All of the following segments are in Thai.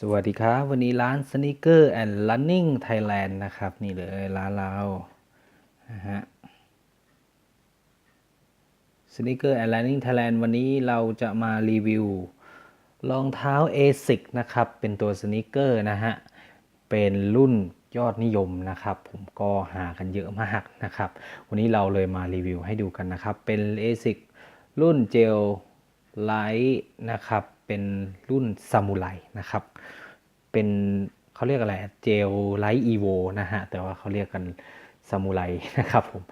สวัสดีครับ วันนี้ร้าน Sneaker and Running Thailand นะครับ นี่เลยร้านเรานะฮะ Sneaker and Running Thailand วันนี้เราจะมารีวิวรองเท้า ASIC นะครับ เป็นตัว Sneaker นะฮะ เป็นรุ่นยอดนิยมนะครับ ผมก็หากันเยอะมากนะครับ วันนี้เราเลยมารีวิวให้ดูกันนะครับ เป็น ASIC รุ่นเจลไลท์นะครับ เป็นรุ่นซามูไรนะครับ เป็นเขาเรียกอะไรเจลไลท์อีโวนะฮะ แต่ว่าเขาเรียกกันซามูไรนะครับผม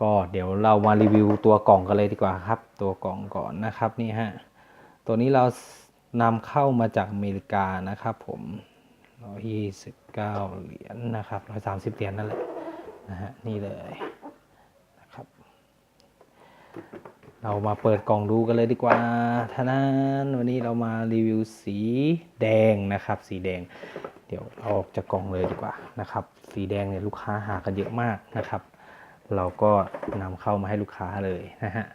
ก็เดี๋ยวเรามารีวิวตัวกล่องกันเลยดีกว่าครับ ตัวกล่องก่อนนะครับนี่ฮะ ตัวนี้เรานำเข้ามาจากอเมริกานะครับผมร้อยยี่สิบเก้าเหรียญนะครับร้อยสามสิบเหรียญนั่นแหละนะฮะนี่เลยนะครับ เรามาเปิดกล่องดูกันเลยดีกว่าท่านั้นวันนี้เรามารีวิวสีแดงนะครับ สีแดง เดี๋ยวเอาออกจากกล่องเลยดีกว่านะครับ สีแดงเนี่ยลูกค้าหากันเยอะมากนะครับ เราก็นำเข้ามาให้ลูกค้าเลยนะฮะ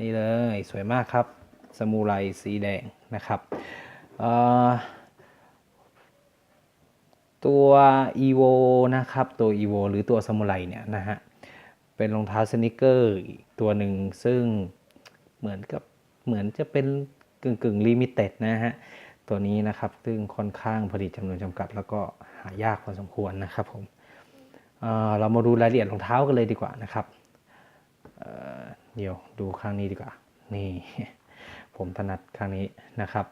นี่เลยสวยมากครับสมูไรสีแดงนะครับเอ่อตัว evo นะครับ ตัว evo หรือตัวสมูไรเนี่ยนะฮะ เป็นรองเท้าสนิเกอร์อีกตัวหนึ่งซึ่งเหมือนกับเหมือนจะเป็นกึ่งกึ่งลิมิเต็ดนะฮะ ตัวนี้นะครับ ซึ่งค่อนข้างผลิตจำนวนจำกัด แล้วก็หายากพอสมควรนะครับผมเเรามาดูรายละเอียดรองเท้ากันเลยดีกว่านะครับเเดี๋ยวดูข้างนี้ดีกว่า นี่ ผมถนัดข้างนี้นะครับ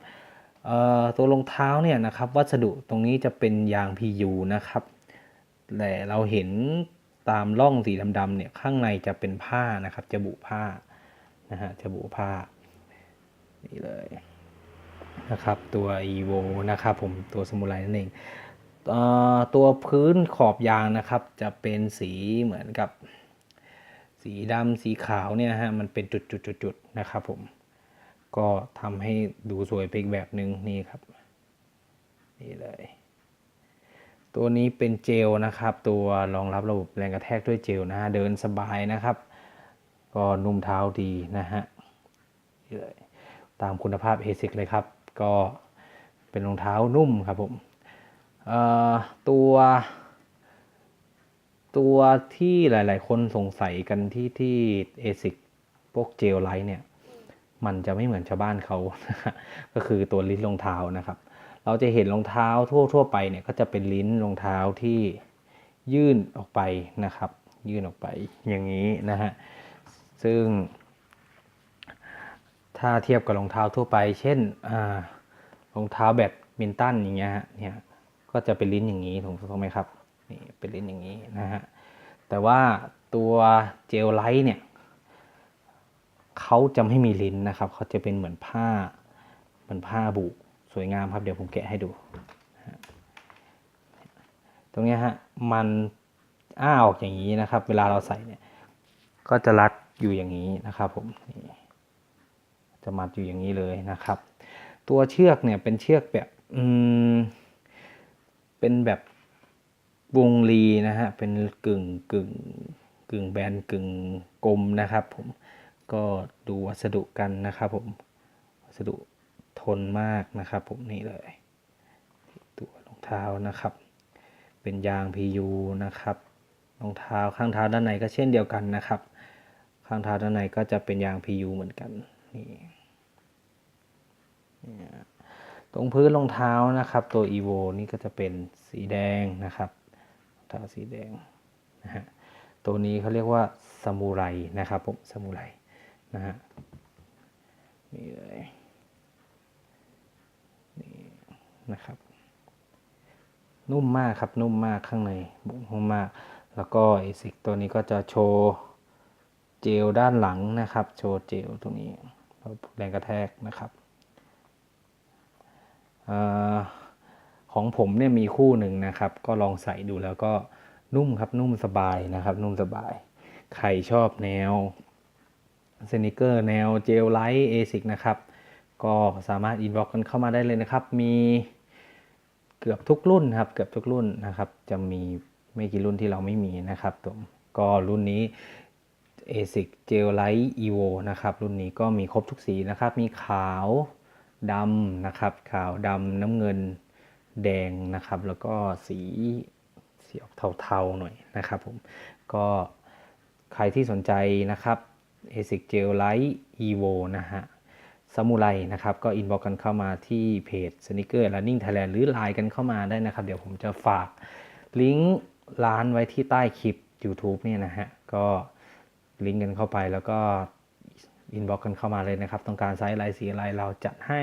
ตัวรองเท้าเนี่ยนะครับวัสดุตรงนี้จะเป็นยาง PU นะครับแต่เราเห็น ตามร่องสีดำๆเนี่ยข้างในจะเป็นผ้านะครับ จะบุผ้านะฮะจะบุผ้านี่เลยนะครับตัว evo นะครับผมตัวสมุไรนั่นเองตัวพื้นขอบยางนะครับ จะเป็นสีเหมือนกับ สีดำสีขาวเนี่ยฮะมันเป็นจุดๆๆๆนะครับผมก็ทำให้ดูสวยไปอีกแบบหนึ่งนี่ครับ นี่เลย ตัวนี้เป็นเจลนะครับ ตัวรองรับระบบแรงกระแทกด้วยเจลนะฮะเดินสบายนะครับ ก็นุ่มเท้าดีนะฮะนี่เลยตามคุณภาพเอซิกเลยครับ ก็เป็นรองเท้านุ่มครับผมเอ่อตัวตัวที่หลาย ๆ คนสงสัยกันที่ที่เอซิกพวกเจลไลท์เนี่ย มันจะไม่เหมือนชาวบ้านเขา ก็คือตัวลิ้นรองเท้านะครับ เราจะเห็นรองเท้าทั่วทั่วไปเนี่ยก็จะเป็นลิ้นรองเท้าที่ยื่นออกไปนะครับ ยื่นออกไปอย่างนี้นะฮะซึ่ง ถ้าเทียบกับรองเท้าทั่วไป เช่นรองเท้าแบดมินตันอย่างเงี้ยฮะเนี่ยก็จะเป็นลิ้นอย่างนี้ถูกต้องไหมครับนี่เป็นลิ้นอย่างนี้นะฮะแต่ว่าตัวเจลไลท์เนี่ยเขาจะไม่มีลิ้นนะครับเขาจะเป็นเหมือนผ้าเหมือนผ้าบุ สวยงามครับเดี๋ยวผมแกะให้ดู ตรงนี้ฮะมันอ้าออกอย่างนี้นะครับ เวลาเราใส่เนี่ยก็จะรัดอยู่อย่างนี้นะครับผมจะมัดอยู่อย่างนี้เลยนะครับ ตัวเชือกเนี่ยเป็นเชือกแบบอืมเป็นแบบวงรีนะฮะเป็นกึ่งกึ่งกึ่งแบนกึ่งกลมนะครับ ผมก็ดูวัสดุกันนะครับผมวัสดุ ทนมากนะครับผมนี่เลย ตัวรองเท้านะครับ เป็นยาง PU นะครับรองเท้าข้างเท้าด้านในก็เช่นเดียวกันนะครับ ข้างเท้าด้านในก็จะเป็นยาง PU เหมือนกันนี่ตรงพื้นรองเท้านะครับ ตัว evo นี่ก็จะเป็นสีแดงนะครับรองเท้าสีแดงนะฮะตัวนี้เขาเรียกว่าซามูไรนะครับผมซามูไรนะฮะนี่เลยนี่ นะครับ นุ่มมากครับนุ่มมากข้างในนุ่มมาก แล้วก็เอซิกตัวนี้ก็จะโชว์เจลด้านหลังนะครับ โชว์เจลตรงนี้แรงกระแทกนะครับออของผมเนี่ยมีคู่หนึ่งนะครับ ก็ลองใส่ดูแล้วก็นุ่มครับนุ่มสบายนะครับ นุ่มสบาย ใครชอบแนวสนิเกอร์แนวเจลไลท์เอซิกนะครับ ก็สามารถอินบ็อกกันเข้ามาได้เลยนะครับ มี กือบทุกรุ่นครับ เกือบทุกรุ่นนะครับ จะมีไม่กี่รุ่นที่เราไม่มีนะครับผมก็รุ่นนี้ ASIC Gel Light Evo นะครับ รุ่นนี้ก็มีครบทุกสีนะครับ มีขาวดำนะครับ ขาวดำน้ำเงินแดงนะครับ แล้วก็สีสีออกเทาๆหน่อยนะครับผม ก็ใครที่สนใจนะครับ ASIC Gel Light Evo นะฮะ ซามูไรนะครับ ก็อินบอกกันเข้ามาที่เพจ Sneaker Running Thailand หรือไลน์กันเข้ามาได้นะครับ เดี๋ยวผมจะฝากลิงก์ร้านไว้ที่ใต้คลิป YouTube เนี่ยนะฮะ ก็ลิงก์กันเข้าไปแล้วก็อินบ็อกกันเข้ามาเลยนะครับ ต้องการไซส์อะไรสีอะไรเราจัดให้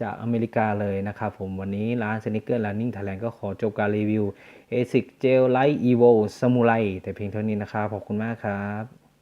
จากอเมริกาเลยนะครับผมวันนี้ร้าน Sneaker Running Thailand ก็ขอจบการรีวิว ASIC Gel Light Evo Samurai แต่เพียงเท่านี้นะครับ ขอบคุณมากครับ